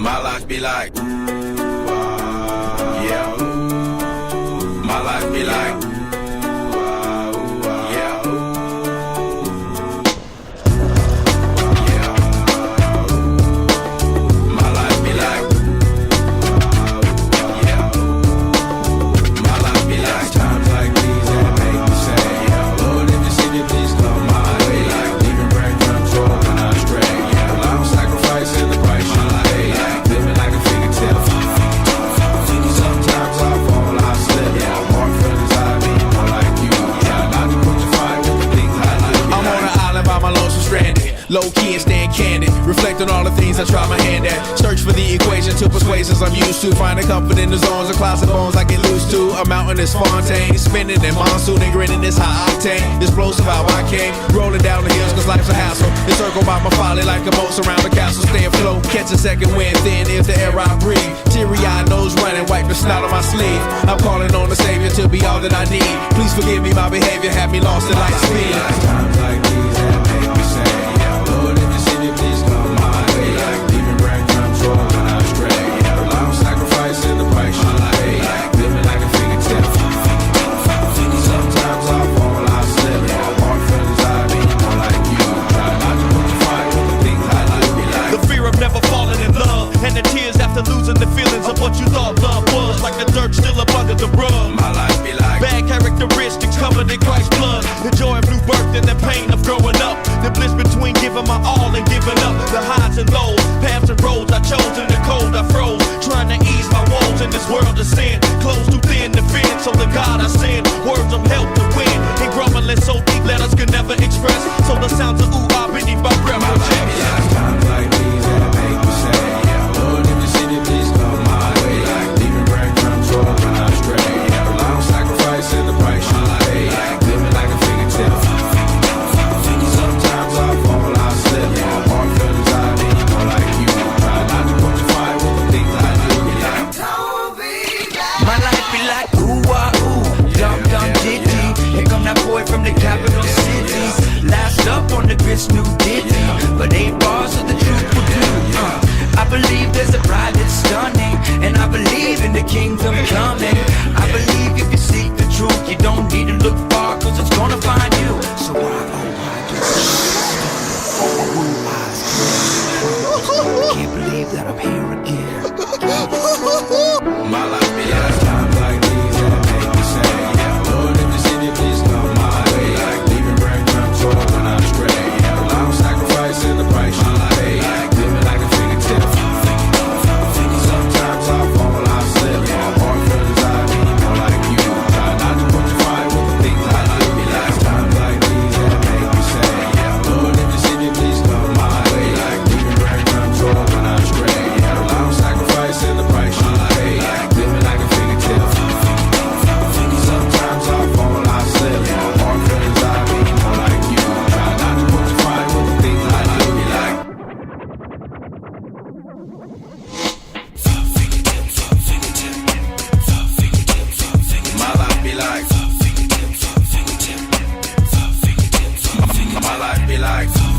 My life be like. I try my hand at. Search for the equation to persuasions I'm used to. Finding comfort in the zones of clouds and bones I get loose to. I'm out in this Fontaine, spinning in monsoon and grinning this high octane. Explosive how I came, rolling down the hills cause life's a hassle. Encircled by my folly like a moat surround the castle. Stay afloat, catch a second wind, thin is the air I breathe. Teary eyed nose running, wipe the snout on my sleeve. I'm calling on the savior to be all that I need. Please forgive me my behavior, had me lost in light speed. covered in Christ's blood. The joy of new birth and the pain of growing up. The bliss between giving my all and giving up. The highs and lows, paths and roads I chose in the cold I froze. Trying to ease my woes in this world of sin. Close too thin to fit, so the God I send. Words of help to win. And grumbling so deep, letters can never express. from the capital cities. Last up on the grits, new ditty. But ain't bars of the truth will do. Uh, I believe there's a pride that's stunning. And I believe in the kingdom coming. like